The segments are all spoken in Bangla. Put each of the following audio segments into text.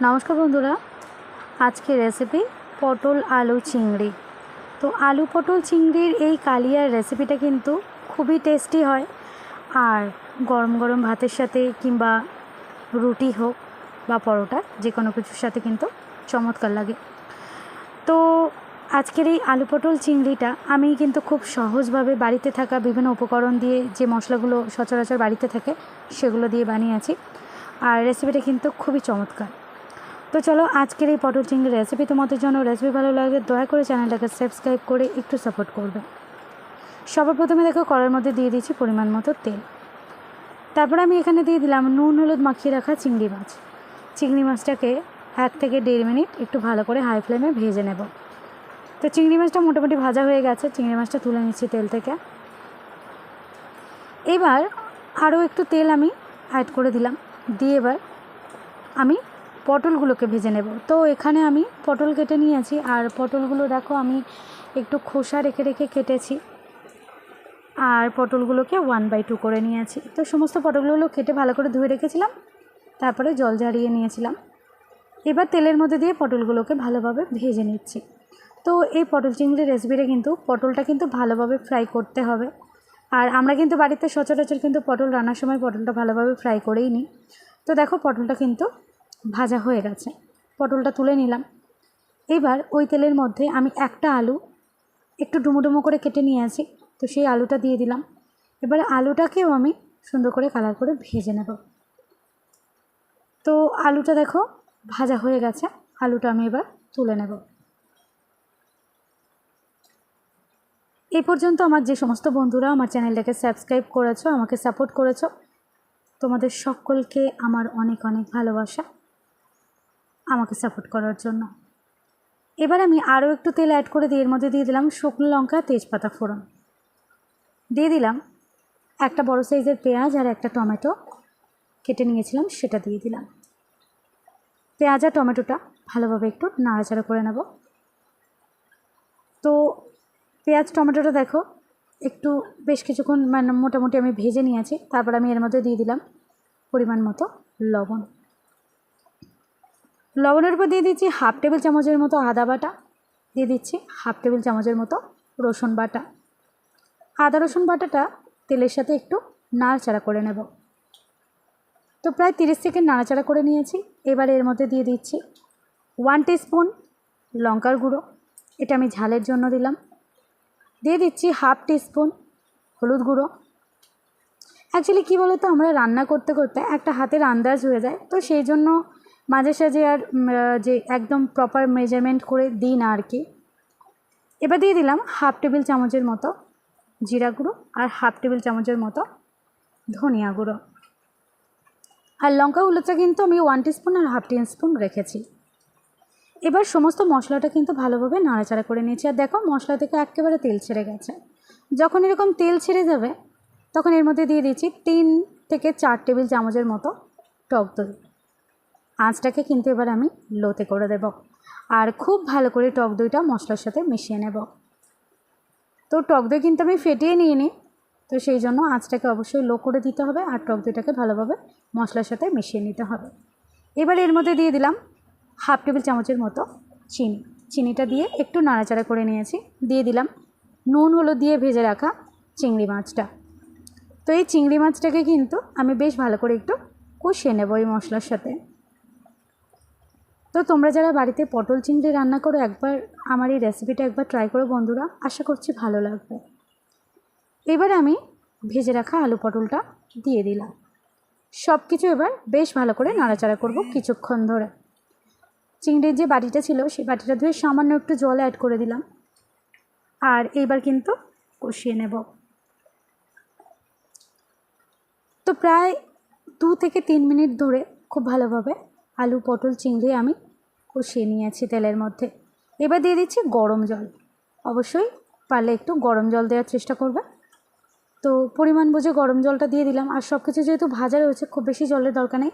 নমস্কার বন্ধুরা। আজকে রেসিপি পটল আলু চিংড়ি। তো আলু পটল চিংড়ির এই কালিয়ার রেসিপিটা কিন্তু খুবই টেস্টি হয়। আর গরম গরম ভাতের সাথে কিংবা রুটি হোক বা পরোটা যে কোনো কিছুর সাথে কিন্তু চমৎকার লাগে। তো আজকের এই আলু পটল চিংড়িটা আমি কিন্তু খুব সহজভাবে বাড়িতে থাকা বিভিন্ন উপকরণ দিয়ে যে মশলাগুলো সচরাচর বাড়িতে থাকে, সেগুলো দিয়ে বানিয়েছি আর রেসিপিটা কিন্তু খুবই চমৎকার। তো চলো আজকের এই পটল চিংড়ির রেসিপি তোমাদের জন্য রেসিপি ভালো লাগে, দয়া করে চ্যানেলটাকে সাবস্ক্রাইব করে একটু সাপোর্ট করবে। সবার প্রথমে দেখো কড়ার মধ্যে দিয়ে দিচ্ছি পরিমাণ মতো তেল। তারপর আমি এখানে দিয়ে দিলাম নুন, হলুদ মাখিয়ে রাখা চিংড়ি মাছ। চিংড়ি মাছটাকে এক থেকে দেড় মিনিট একটু ভালো করে হাই ফ্লেমে ভেজে নেব। তো চিংড়ি মাছটা মোটামুটি ভাজা হয়ে গেছে, চিংড়ি মাছটা তুলে নিচ্ছি তেল থেকে। এবার আরও একটু তেল আমি অ্যাড করে দিলাম। দিয়ে এবার আমি পটলগুলোকে ভেজে নেব। তো এখানে আমি পটল কেটে নিয়েছি আর পটলগুলো দেখো আমি একটু খোসা রেখে রেখে কেটেছি আর পটলগুলোকে ওয়ান বাই টু করে নিয়েছি। তো সমস্ত পটলগুলো কেটে ভালো করে ধুয়ে রেখেছিলাম, তারপরে জল ঝারিয়ে নিয়েছিলাম। এবার তেলের মধ্যে দিয়ে পটলগুলোকে ভালোভাবে ভেজে নিচ্ছি। তো এই পটল চিংড়ির রেসিপিটা কিন্তু, পটলটা কিন্তু ভালোভাবে ফ্রাই করতে হবে। আর আমরা কিন্তু বাড়িতে সচরাচর কিন্তু পটল রান্নার সময় পটলটা ভালোভাবে ফ্রাই করেই নিই। তো দেখো পটলটা কিন্তু ভাজা হয়ে গেছে। পটলটা তুলে নিলাম। এবার ওই তেলের মধ্যে আমি একটা আলু একটু ডুমো করে কেটে নিয়ে আসি, তো সেই আলুটা দিয়ে দিলাম। এবার আলুটাকেও আমি সুন্দর করে কালার করে ভেজে নেব। তো আলুটা দেখো ভাজা হয়ে গেছে, আলুটা আমি এবার তুলে নেব। এই পর্যন্ত আমার যে সমস্ত বন্ধুরা আমার চ্যানেলটাকে সাবস্ক্রাইব করেছ, আমাকে সাপোর্ট করেছ, তোমাদের সকলকে আমার অনেক অনেক ভালোবাসা। আমাকে সাপোর্ট করার জন্য। এবার আমি আরও একটু তেল অ্যাড করে দিয়ে এর মধ্যে দিয়ে দিলাম শুকনো লঙ্কা, তেজপাতা ফোড়ন। দিয়ে দিলাম একটা বড় সাইজের পেঁয়াজ আর একটা টমেটো। কেটে নিয়েছিলাম, সেটা দিয়ে দিলাম। পেঁয়াজ আর টমেটোটা ভালোভাবে একটু নাড়াচাড়া করে নেব। তো পেঁয়াজ, টমেটোটা দেখো, একটু বেশ কিছুক্ষণ মানে মোটামুটি আমি ভেজে নিয়েছি। তারপর আমি এর মধ্যে দিয়ে দিলাম পরিমাণ মতো লবণ। লবণের উপর দিয়ে দিচ্ছি হাফ টেবিল চামচের মতো আদা বাটা, দিয়ে দিচ্ছি হাফ টেবিল চামচের মতো রসুন বাটা। আদা রসুন বাটাটা তেলের সাথে একটু নাড়াচাড়া করে নেব। তো প্রায় তিরিশ সেকেন্ড নাড়াচাড়া করে নিয়েছি। এবার এর মধ্যে দিয়ে দিচ্ছি ওয়ান স্পুন লঙ্কার গুঁড়ো। এটা আমি ঝালের জন্য দিলাম। দিয়ে দিচ্ছি হাফ স্পুন হলুদ গুঁড়ো। অ্যাকচুয়ালি কী বলো তো আমরা রান্না করতে করতে একটা হাতের আন্দাজ হয়ে যায়। তো সেই জন্য মাঝে সাঝে আর যে একদম প্রপার মেজারমেন্ট করে দিই না আর কি। এবার দিয়ে দিলাম হাফ টেবিল চামচের মতো জিরা গুঁড়ো আর হাফ টেবিল চামচের মতো ধনিয়া গুঁড়ো। আর লঙ্কা হলুদটা কিন্তু আমি ওয়ান স্পুন আর হাফ স্পুন রেখেছি। এবার সমস্ত মশলাটা কিন্তু ভালোভাবে নাড়াচাড়া করে নিয়েছি। আর দেখো মশলা থেকে একেবারে তেল ছেড়ে গেছে। যখন এরকম তেল ছেড়ে যাবে, তখন এর মধ্যে দিয়ে দিচ্ছি তিন থেকে চার টেবিল চামচের মতো টক দই। আঁচটাকে কিন্তু এবার আমি লোতে করে দেব। আর খুব ভালো করে টক দইটা মশলার সাথে মিশিয়ে নেব। তো টক দই কিন্তু আমি ফেটিয়ে নিয়ে নিই তো সেই জন্য আঁচটাকে অবশ্যই লো করে দিতে হবে আর টক দইটাকে ভালোভাবে মশলার সাথে মিশিয়ে নিতে হবে। এবার এর মধ্যে দিয়ে দিলাম হাফ টেবিল চামচের মতো চিনি। চিনিটা দিয়ে একটু নাড়াচাড়া করে নিয়েছি। দিয়ে দিলাম নুন হলুদ দিয়ে ভেজে রাখা চিংড়ি মাছটা। তো এই চিংড়ি মাছটাকে কিন্তু আমি বেশ ভালো করে একটু কষিয়ে নেব এই মশলার সাথে। তো তোমরা যারা বাড়িতে পটল চিংড়ি রান্না করো, একবার আমার এই রেসিপিটা একবার ট্রাই করো বন্ধুরা। আশা করছি ভালো লাগবে। এবার আমি ভেজে রাখা আলু পটলটা দিয়ে দিলাম। সব কিছু এবার বেশ ভালো করে নাড়াচাড়া করব কিছুক্ষণ ধরে। চিংড়ির যে বাটিটা ছিল, সেই বাটিটা ধুয়ে সামান্য একটু জল অ্যাড করে দিলাম। আর এইবার কিন্তু কষিয়ে নেব। তো প্রায় দু থেকে তিন মিনিট ধরে খুব ভালোভাবে আলু পটল চিংড়ি আমি কষিয়ে নিয়েছি তেলের মধ্যে। এবার দিয়ে দিচ্ছি গরম জল। অবশ্যই পারলে একটু গরম জল দেওয়ার চেষ্টা করবে। তো পরিমাণ বুঝে গরম জলটা দিয়ে দিলাম। আর সব কিছু যেহেতু ভাজা রয়েছে, খুব বেশি জলের দরকার নেই।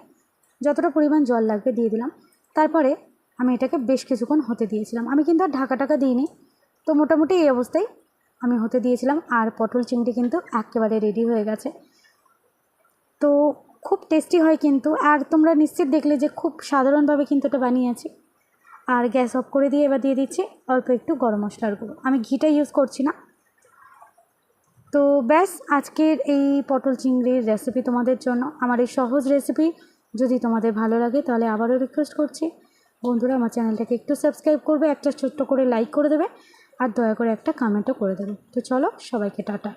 যতটা পরিমাণ জল লাগবে দিয়ে দিলাম। তারপরে আমি এটাকে বেশ কিছুক্ষণ হতে দিয়েছিলাম। আমি কিন্তু আর ঢাকা টাকা দিইনি। তো মোটামুটি এই অবস্থায় আমি হতে দিয়েছিলাম। আর পটল চিংড়ি কিন্তু একেবারে রেডি হয়ে গেছে। তো খুব টেস্টি হয় কিন্তু। আর তোমরা নিশ্চিত দেখলে যে খুব সাধারণভাবে কিন্তু এটা বানিয়েছি আর গ্যাস অফ করে দিয়ে এবার দিয়ে দিচ্ছি অল্প একটু গরম মশলার গুঁড়ো। আমি ঘিটা ইউজ করছি না। তো ব্যাস, আজকের এই পটল চিংড়ির রেসিপি তোমাদের জন্য। আমার এই সহজ রেসিপি যদি তোমাদের ভালো লাগে তাহলে আবারও রিকোয়েস্ট করছি। বন্ধুরা, আমার চ্যানেলটাকে একটু সাবস্ক্রাইব করবে, একটা ছোট্ট করে লাইক করে দেবে, আর দয়া করে একটা কমেন্টও করে দেবে। তো চলো, সবাইকে টাটা।